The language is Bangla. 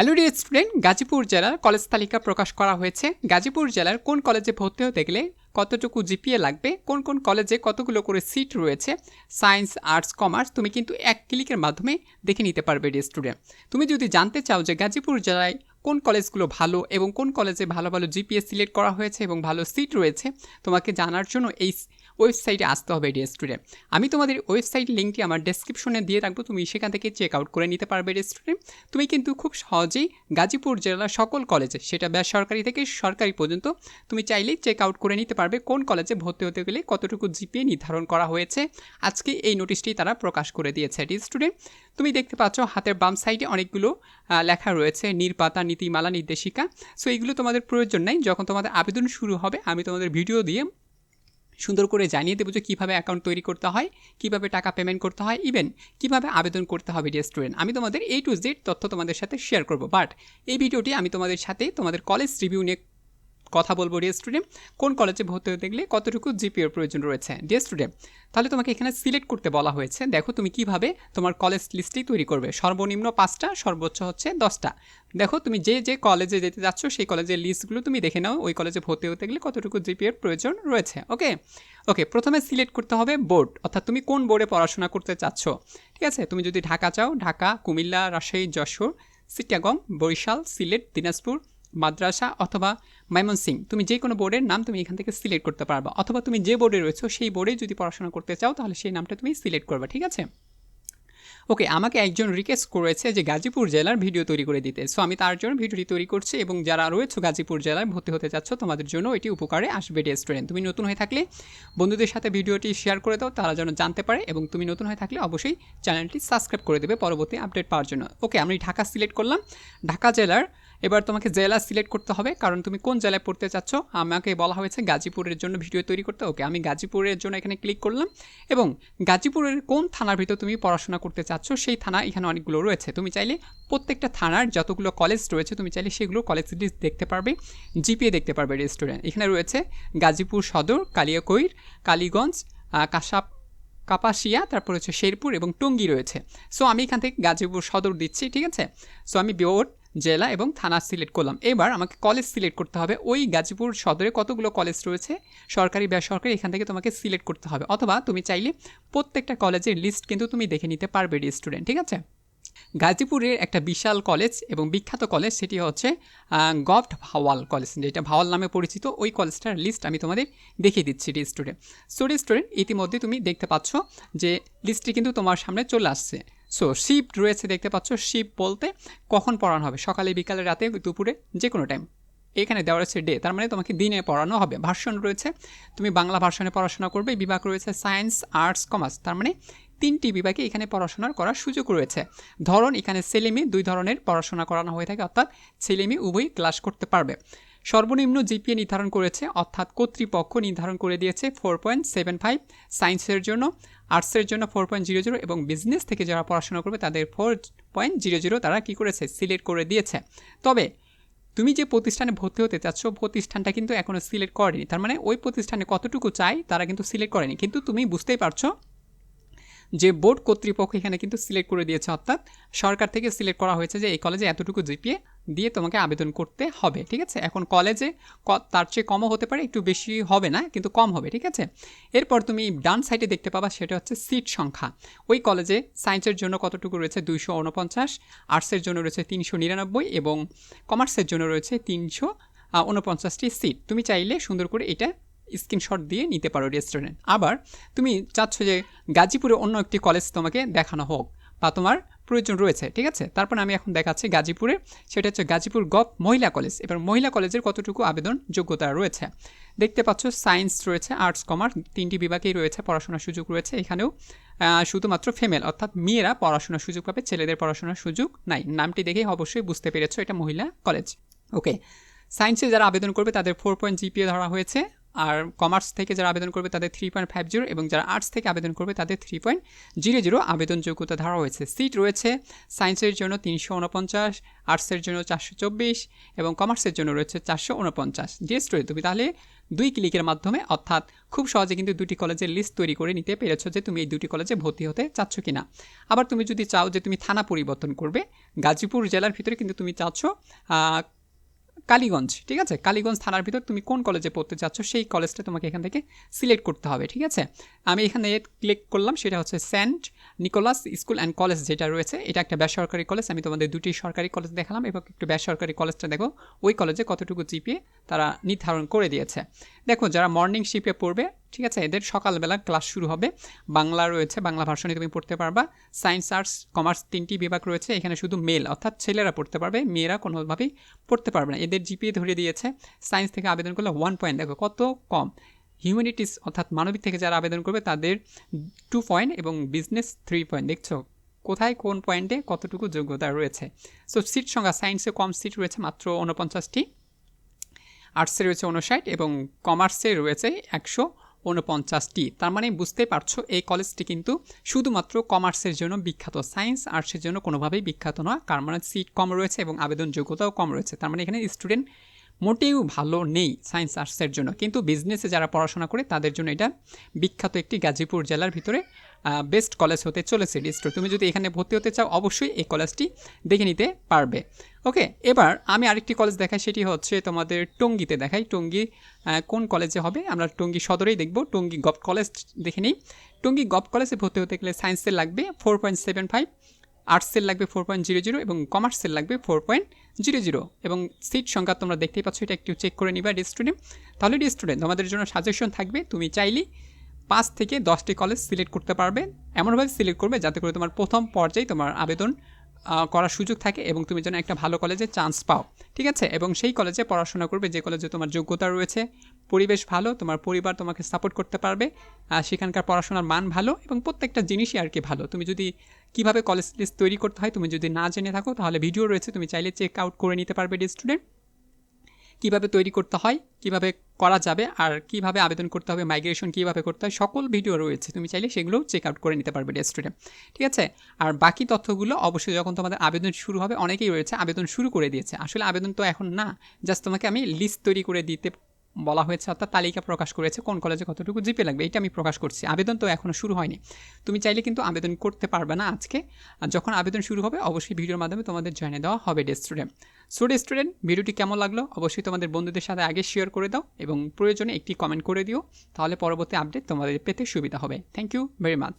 হ্যালো ডিয়ার স্টুডেন্ট, গাজীপুর জেলার কলেজ তালিকা প্রকাশ করা হয়েছে। গাজীপুর জেলার কোন কলেজে ভর্তি হতে গেলে কতটুকু জিপিএ লাগবে, কোন কোন কলেজে কতগুলো করে সিট রয়েছে, সায়েন্স, আর্টস, কমার্স, তুমি কিন্তু এক ক্লিকের মাধ্যমে দেখে নিতে পারবে ডিয়ার স্টুডেন্ট। তুমি যদি জানতে চাও যে গাজীপুর জেলায় কোন কলেজগুলো ভালো এবং কোন কলেজে ভালো ভালো জিপিএ সিলেক্ট করা হয়েছে এবং ভালো সিট রয়েছে, তোমাকে জানার জন্য এই ওয়েবসাইটে আসতে হবে ডিয়ার স্টুডেন্ট আমি তোমাদের ওয়েবসাইট লিঙ্কটি আমার ডেসক্রিপশনে দিয়ে রাখব, তুমি সেখান থেকে চেক আউট করে নিতে পারবে ডিয়ার স্টুডেন্ট তুমি কিন্তু খুব সহজেই গাজীপুর জেলার সকল কলেজে, সেটা বেসরকারি থেকে সরকারি পর্যন্ত, তুমি চাইলেই চেক আউট করে নিতে পারবে কোন কলেজে ভর্তি হতে গেলে কতটুকু জিপিএ নির্ধারণ করা হয়েছে। আজকে এই নোটিশটি তারা প্রকাশ করে দিয়েছে ডিয়ার স্টুডেন্ট তুমি দেখতে পাচ্ছ হাতের বাম সাইডে অনেকগুলো লেখা রয়েছে, নির্পাতা, নীতিমালা, নির্দেশিকা। সো এইগুলো তোমাদের প্রয়োজন নাই, যখন তোমাদের আবেদন শুরু হবে, আমি তোমাদের ভিডিও দিয়ে সুন্দর করে জানিয়ে দেবো যে কীভাবে অ্যাকাউন্ট তৈরি করতে হয়, কীভাবে টাকা পেমেন্ট করতে হয় ইভেন কীভাবে আবেদন করতে হবে ডিয়ার স্টুডেন্ট আমি তোমাদের এই টু জেড তথ্য তোমাদের সাথে শেয়ার করব বাট এই ভিডিওটি আমি তোমাদের সাথে তোমাদের কলেজ রিভিউ নিয়ে কথা বলব ডিয়ার স্টুডেন্ট কোন কলেজে ভর্তি হতে গেলে কতটুকু জিপিএর প্রয়োজন রয়েছে? ডিয়ার স্টুডেন্ট তাহলে তোমাকে এখানে সিলেক্ট করতে বলা হয়েছে। দেখো তুমি কীভাবে তোমার কলেজ লিস্টটি তৈরি করবে। সর্বনিম্ন পাঁচটা, সর্বোচ্চ হচ্ছে দশটা। দেখো তুমি যে যে কলেজে যেতে যাচ্ছ, সেই কলেজের লিস্টগুলো তুমি দেখে নাও। ওই কলেজে ভর্তি হতে গেলে কতটুকু জিপিএর প্রয়োজন রয়েছে ওকে ওকে প্রথমে সিলেক্ট করতে হবে বোর্ড অর্থাৎ তুমি কোন বোর্ডে পড়াশোনা করতে চাচ্ছ, ঠিক আছে? তুমি যদি ঢাকা চাও, ঢাকা, কুমিল্লা, রাজশাহী, যশোর সিটাগং বরিশাল, সিলেট, দিনাজপুর মাদ্রাসা অথবা সিং, তুমি যে কোনো বোর্ডের নাম তুমি এখান থেকে সিলেক্ট করতে পারবা। অথবা তুমি যে বোর্ডে রয়েছো, সেই বোর্ডে যদি পড়াশোনা করতে চাও, তাহলে সেই নামটা তুমি সিলেক্ট করবে, ঠিক আছে? ওকে, আমাকে একজন রিকোয়েস্ট করেছে যে গাজীপুর জেলার ভিডিও তৈরি করে দিতে। সো আমি তার জন্য ভিডিওটি তৈরি করছি এবং যারা রয়েছে গাজীপুর জেলায় ভর্তি হতে চাচ্ছ, তোমাদের জন্য এটি উপকারে আসবে স্টুডেন্ট তুমি নতুন হয়ে থাকলে বন্ধুদের সাথে ভিডিওটি শেয়ার করে দাও, তারা যেন জানতে পারে এবং তুমি নতুন হয়ে থাকলে অবশ্যই চ্যানেলটি সাবস্ক্রাইব করে দেবে পরবর্তী আপডেট পাওয়ার জন্য। ওকে, আমি ঢাকা সিলেক্ট করলাম। ঢাকা জেলার এবার তোমাকে জেলা সিলেক্ট করতে হবে, কারণ তুমি কোন জেলায় পড়তে চাচ্ছ? আমাকে বলা হয়েছে গাজীপুরের জন্য ভিডিও তৈরি করতে। ওকে, আমি গাজীপুরের জন্য এখানে ক্লিক করলাম এবং গাজীপুরের কোন থানার ভিতর তুমি পড়াশোনা করতে চাচ্ছ, সেই থানা এখানে অনেকগুলো রয়েছে। তুমি চাইলে প্রত্যেকটা থানার যতগুলো কলেজ রয়েছে, তুমি চাইলে সেগুলো কলেজ লিস্ট দেখতে পারবে জিপিএ দেখতে পারবে রেস্টুরেন্ট এখানে রয়েছে গাজীপুর সদর, কালিয়াকৈর, কালীগঞ্জ কাসাপ কাপাসিয়া, তারপর হচ্ছে শেরপুর এবং টঙ্গী রয়েছে। সো আমি এখান থেকে গাজীপুর সদর দিচ্ছি, ঠিক আছে? সো আমি বোর্ড জেলা এবং থানা সিলেক্ট করলাম। এবার আমাকে কলেজ সিলেক্ট করতে হবে। ওই গাজীপুর সদরে কতগুলো কলেজ রয়েছে? সরকারি, বেসরকারি, এখান থেকে তোমাকে সিলেক্ট করতে হবে। অথবা তুমি চাইলে প্রত্যেকটা কলেজের লিস্ট কিন্তু তুমি দেখে নিতে পারবে স্টুডেন্ট ঠিক আছে? গাজীপুরের একটা বিশাল কলেজ এবং বিখ্যাত কলেজ সেটি হচ্ছে গভট ভাওয়াল কলেজ যেটা ভাওয়াল নামে পরিচিত, ওই কলেজটার লিস্ট আমি তোমাদের দেখিয়ে দিচ্ছি ডি স্টুডেন্ট সো স্টুডেন্ট ইতিমধ্যে তুমি দেখতে পাচ্ছ যে লিস্টটি কিন্তু তোমার সামনে চলে আসছে। সো শিফট রয়েছে দেখতে পাচ্ছ। শিপ বলতে কখন পড়ানো হবে? সকালে, বিকালে, রাতে, দুপুরে যে কোনো টাইম এখানে দেওয়া রয়েছে ডে তার মানে তোমাকে দিনে পড়ানো হবে। ভার্সন রয়েছে। তুমি বাংলা ভার্সনে পড়াশোনা করবে। বিভাগ রয়েছে সায়েন্স আর্টস কমার্স তার মানে তিনটি বিভাগে এখানে পড়াশোনার করার সুযোগ রয়েছে। ধরন, এখানে ছেলেমেয়ে দুই ধরনের পড়াশোনা করানো হয়ে থাকে। অর্থাৎ ছেলেমেয়ে উভয়ই ক্লাস করতে পারবে। সর্বনিম্ন জিপিএ নির্ধারণ করেছে, অর্থাৎ কর্তৃপক্ষ নির্ধারণ করে দিয়েছে ফোর পয়েন্ট সেভেন ফাইভ সায়েন্সের জন্য আর্টসের জন্য ফোর পয়েন্ট জিরো জিরো এবং বিজনেস থেকে যারা পড়াশোনা করবে তাদের ফোর পয়েন্ট জিরো জিরো তারা কী করেছে? সিলেক্ট করে দিয়েছে। তবে তুমি যে প্রতিষ্ঠানে ভর্তি হতে চাচ্ছ, প্রতিষ্ঠানটা কিন্তু এখনও সিলেক্ট করেনি। তার মানে ওই প্রতিষ্ঠানে কতটুকু চাই তারা কিন্তু সিলেক্ট করেনি। কিন্তু তুমি বুঝতেই পারছ যে বোর্ড কর্তৃপক্ষ এখানে কিন্তু সিলেক্ট করে দিয়েছে, অর্থাৎ সরকার থেকে সিলেক্ট করা হয়েছে যে এই কলেজে এতটুকু জিপিএ দিয়ে তোমাকে আবেদন করতে হবে, ঠিক আছে? এখন কলেজে তার চেয়ে কমও হতে পারে, একটু বেশি হবে না, কিন্তু কম হবে, ঠিক আছে? এরপর তুমি ডান সাইডে দেখতে পাবা, সেটা হচ্ছে সিট সংখ্যা। ওই কলেজে সায়েন্সের জন্য কতটুকু রয়েছে? দুইশো উনপঞ্চাশ আর্টসের জন্য রয়েছে তিনশো নিরানব্বই এবং কমার্সের জন্য রয়েছে তিনশো উনপঞ্চাশটি সিট তুমি চাইলে সুন্দর করে এটা স্ক্রিনশট দিয়ে নিতে পারো রেস্টুরেন্ট আবার তুমি চাচ্ছ যে গাজীপুরে অন্য একটি কলেজ তোমাকে দেখানো হোক বা তোমার প্রয়োজন রয়েছে, ঠিক আছে? তারপর আমি এখন দেখাচ্ছি গাজীপুরে, সেটা হচ্ছে গাজীপুর গভ মহিলা কলেজ। এবার মহিলা কলেজের কতটুকু আবেদন যোগ্যতা রয়েছে? দেখতে পাচ্ছ, সায়েন্স রয়েছে, আর্টস, কমার্স, তিনটি বিভাগেই রয়েছে, পড়াশোনার সুযোগ রয়েছে। এখানেও শুধুমাত্র ফিমেল, অর্থাৎ মেয়েরা পড়াশোনার সুযোগ পাবে, ছেলেদের পড়াশোনার সুযোগ নাই। নামটি দেখেই অবশ্যই বুঝতে পেরেছ, এটা মহিলা কলেজ। ওকে, সায়েন্সে যারা আবেদন করবে, তাদের ফোর পয়েন্ট জিপিএ ধরা হয়েছে। আর কমার্স থেকে যারা আবেদন করবে তাদের থ্রি পয়েন্ট ফাইভ জিরো এবং যারা আর্টস থেকে আবেদন করবে তাদের থ্রি পয়েন্ট জিরো জিরো আবেদন যোগ্যতা ধরা হয়েছে সিট রয়েছে সায়েন্সের জন্য তিনশো উনপঞ্চাশ আর্টসের জন্য চারশো চব্বিশ এবং কমার্সের জন্য রয়েছে চারশো উনপঞ্চাশ। ডিএস স্টোরি তুমি তাহলে দুই ক্লিকের মাধ্যমে, অর্থাৎ খুব সহজে কিন্তু দুটি কলেজের লিস্ট তৈরি করে নিতে পেরেছ যে তুমি এই দুটি কলেজে ভর্তি হতে চাচ্ছ কিনা। আবার তুমি যদি চাও যে তুমি থানা পরিবর্তন করবে, গাজীপুর জেলার ভিতরে কিন্তু তুমি চাচ্ছ কালীগঞ্জ, ঠিক আছে? কালীগঞ্জ থানার ভিতর তুমি কোন কলেজে পড়তে চাচ্ছ, সেই কলেজটা তোমাকে এখান থেকে সিলেক্ট করতে হবে, ঠিক আছে? আমি এখানে ক্লিক করলাম, সেটা হচ্ছে saint Nicholas school and college যেটা রয়েছে, এটা একটা বেসরকারি কলেজ আমি তোমাদের দুটি সরকারি কলেজ দেখালাম এবং একটু বেসরকারি কলেজটা দেখো, ওই কলেজে কতটুকু জিপিএ তারা নির্ধারণ করে দিয়েছে। দেখো, যারা মর্নিং শিপে পড়বে ঠিক আছে, এদের সকালবেলা ক্লাস শুরু হবে। বাংলা রয়েছে, বাংলা ভার্সনে তুমি পড়তে পারবা। সায়েন্স, আর্টস, কমার্স তিনটি বিভাগ রয়েছে, এখানে শুধু মেল, অর্থাৎ ছেলেরা পড়তে পারবে, মেয়েরা কোনোভাবেই পড়তে পারবে না। এদের জিপিএ ধরে দিয়েছে, সায়েন্স থেকে আবেদন করলে ওয়ান পয়েন্ট দেখো কত কম। হিউম্যানিটিস অর্থাৎ মানবিক থেকে যারা আবেদন করবে, তাদের টু পয়েন্ট এবং বিজনেস থ্রি পয়েন্ট দেখছ? কোথায়, কোন পয়েন্টে কতটুকু যোগ্যতা রয়েছে? সো সিট সংখ্যা সায়েন্সে কম সিট রয়েছে, মাত্র উনপঞ্চাশটি আর্টসে রয়েছে ঊনষাট এবং কমার্সে রয়েছে একশো উনপঞ্চাশটি তার মানে বুঝতে পারছ, এই কলেজটি কিন্তু শুধুমাত্র কমার্সের জন্য বিখ্যাত। সায়েন্স আর্টসের জন্য কোনোভাবেই বিখ্যাত নয়। কার মানে সিট কম রয়েছে এবং আবেদন যোগ্যতাও কম রয়েছে। তার মানে এখানে স্টুডেন্ট মোটেও ভালো নেই সায়েন্স আর্টসের জন্য। কিন্তু বিজনেসে যারা পড়াশোনা করে, তাদের জন্য এটা বিখ্যাত একটি গাজীপুর জেলার ভিতরে বেস্ট কলেজ হতে চলেছে ডিস্ট্রো তুমি যদি এখানে ভর্তি হতে চাও, অবশ্যই এই কলেজটি দেখে নিতে পারবে। ওকে এবার আমি আরেকটি কলেজ দেখাই, সেটি হচ্ছে তোমাদের টঙ্গিতে দেখাই। টঙ্গি কোন কলেজে হবে? আমরা টঙ্গি সদরেই দেখব। টঙ্গি গভ কলেজ দেখে নিই। টঙ্গি গভ কলেজে ভর্তি হতে গেলে সায়েন্সের লাগবে ফোর পয়েন্ট সেভেন ফাইভ আর্টসের লাগবে ফোর পয়েন্ট জিরো জিরো এবং কমার্সের লাগবে ফোর পয়েন্ট জিরো জিরো এবং সিট সংখ্যা তোমরা দেখতেই পাচ্ছ, এটা একটু চেক করে নিবা স্টুডেন্ট তাহলে স্টুডেন্ট তোমাদের জন্য সাজেশন থাকবে, তুমি চাইলে পাঁচ থেকে দশটি কলেজ সিলেক্ট করতে পারবে। এমনভাবে সিলেক্ট করবে যাতে করে তোমার প্রথম পর্যায়ে তোমার আবেদন করার সুযোগ থাকে এবং তুমি যেন একটা ভালো কলেজে চান্স পাও, ঠিক আছে? এবং সেই কলেজে পড়াশোনা করবে, যে কলেজে তোমার যোগ্যতা রয়েছে, পরিবেশ ভালো, তোমার পরিবার তোমাকে সাপোর্ট করতে পারবে আর সেখানকার পড়াশোনার মান ভালো এবং প্রত্যেকটা জিনিসই আর কি ভালো। তুমি যদি কীভাবে কলেজ লিস্ট তৈরি করতে হয়, তুমি যদি না জেনে থাকো, তাহলে ভিডিও রয়েছে, তুমি চাইলে চেক আউট করে নিতে পারবে স্টুডেন্ট কীভাবে তৈরি করতে হয়, কীভাবে করা যাবে আর কীভাবে আবেদন করতে হবে মাইগ্রেশন কীভাবে করতে হয়, সকল ভিডিও রয়েছে। তুমি চাইলে সেগুলো চেক আউট করে নিতে পারবে রেস্টুরেন্ট ঠিক আছে? আর বাকি তথ্যগুলো অবশ্যই যখন তোমাদের আবেদন শুরু হবে, অনেকেই রয়েছে, আবেদন শুরু করে দিয়েছে। আসলে আবেদন তো এখন না জাস্ট তোমাকে আমি লিস্ট তৈরি করে দিতে বলা হয়েছে, অর্থাৎ তালিকা প্রকাশ করেছে কোন কলেজে কতটুকু জিপে লাগবে এটা আমি প্রকাশ করছি। আবেদন তো এখনও শুরু হয়নি। তুমি চাইলে কিন্তু আবেদন করতে পারবে না আজকে। আর যখন আবেদন শুরু হবে, অবশ্যই ভিডিওর মাধ্যমে তোমাদের জয়েনে দেওয়া হবে স্টুডেন্ট সো স্টুডেন্ট ভিডিওটি কেমন লাগল? অবশ্যই তোমাদের বন্ধুদের সাথে আগে শেয়ার করে দাও এবং প্রয়োজনে একটি কমেন্ট করে দিও। তাহলে পরবর্তী আপডেট তোমাদের পেতে সুবিধা হবে। Thank you very much